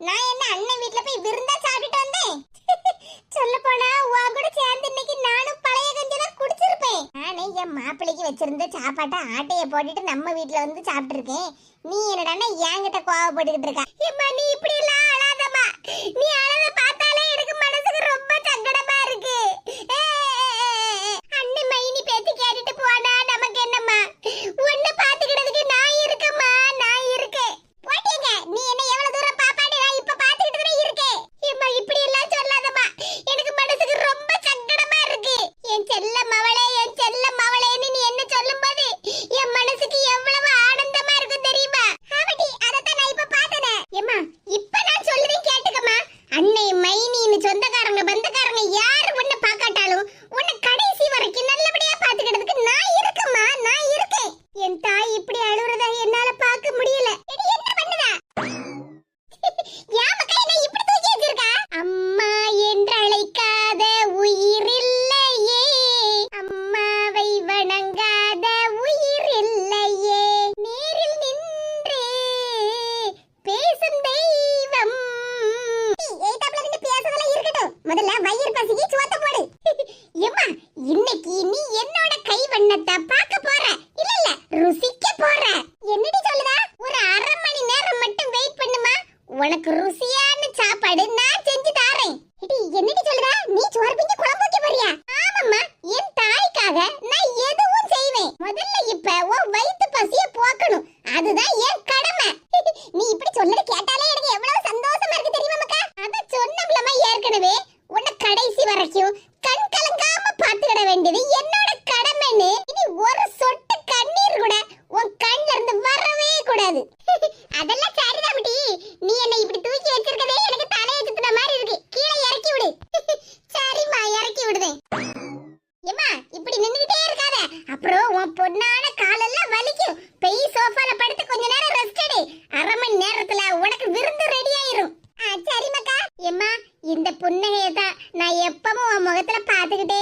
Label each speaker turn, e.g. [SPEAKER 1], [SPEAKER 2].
[SPEAKER 1] நான் என்ன அண்ணன் வீட்ல போய் விருந்தா சாப்பிட்டுட்டு வந்தேன்? சொல்ல போனா உன் கூட சேர்ந்து இன்னைக்கு நானும் பழைய கஞ்சிலாம் குடிச்சிருப்பேன். நானே என் மாப்பிள்ளைக்கு வச்சிருந்த சாப்பாட்டை ஆட்டைய போட்டுட்டு நம்ம வீட்ல வந்து சாப்பிட்டுருக்கேன். நீ என்னடான்னா என்கிட்ட கோவப்பட்டுக்கிட்டு இருக்கா. ஏம்மா நீ இப்படி எல்லாம் அழாதம்மா நீ அழத பார்த்தாலே எனக்கு மனசுக்கு ரொம்ப சங்கடமா இருக்கு அண்ணன் மைனி பேச்சு கேட்டுட்டு போனா நமக்கு என்னம்மா உன்னை பாத்துக்கிறதுக்கு நான் இருக்கேம்மா நான் இருக்கேன் போட்டீங்க நீ என்ன எவ்வளவு தூரம் பாப்பாடி நான் இப்ப பாத்துக்கிட்டு தான் இருக்கேன் ஏம்மா இப்படி எல்லாம் சொல்லாதம்மா எனக்கு மனசுக்கு ரொம்ப சங்கடமா இருக்கு என் செல்ல மவளே என் செல்ல மவளேன்னு நீ என்ன சொல்லும்போது என் மனசுக்கு எவ்வளவு ஆனந்தமா இருக்கும் தெரியுமா ஆமாடி அதத்தான் நான் இப்ப பார்த்தனே ஏம்மா இப்ப நான் சொல்லுறேன் கேட்டுக்கம்மா அன்னை மைனின்னு சொந்தக்காரங்க வந்து முதல்ல சுவத்த போடு. எம்மா இன்னைக்கு நீ என்னோட கை வண்ணத்தை பார்க்க போற? இல்ல இல்ல ருசிக்க போற. என்னடி சொல்லுதா? ஒரு அரை மணி நேரம் மட்டும் வெயிட் பண்ணுமா? உனக்கு ருசியான சாப்பாடு நான் செஞ்சு தாரேன். இடி என்னடி சொல்லுதா? நீ சோறு பிஞ்சு குழம்பு வைக்க போறியா? ஆமாம்மா என் தாய்க்காக நான் எதுவும் செய்வேன். முதல்ல இப்ப உன் வயிற்று பசிய போக்கணும். அதுதான் என் கடமை. கூடாது அதெல்லாம் சரிதான் நீ என்ன இப்படி தூக்கி வச்சிருக்கதே எனக்கு தலையை சுத்துற மாதிரி இருக்கு. கீழே இறக்கி விடு. சரிம்மா இறக்கி விடுதேன் ஏமா இப்படி நின்னுகிட்டே இருக்காத. அப்புறம் உன் பொண்ணான காலெல்லாம் வலிக்கும். பெய் சோஃபால படுத்து கொஞ்ச நேரம் ரெஸ்ட் எடு. அரை மணி நேரத்துல உனக்கு விருந்து ரெடி ஆயிரும். சரிமாக்கா ஏமா இந்த புன்னகையை தான் நான் எப்பவும் உன் முகத்துல பாத்துக்கிட்டே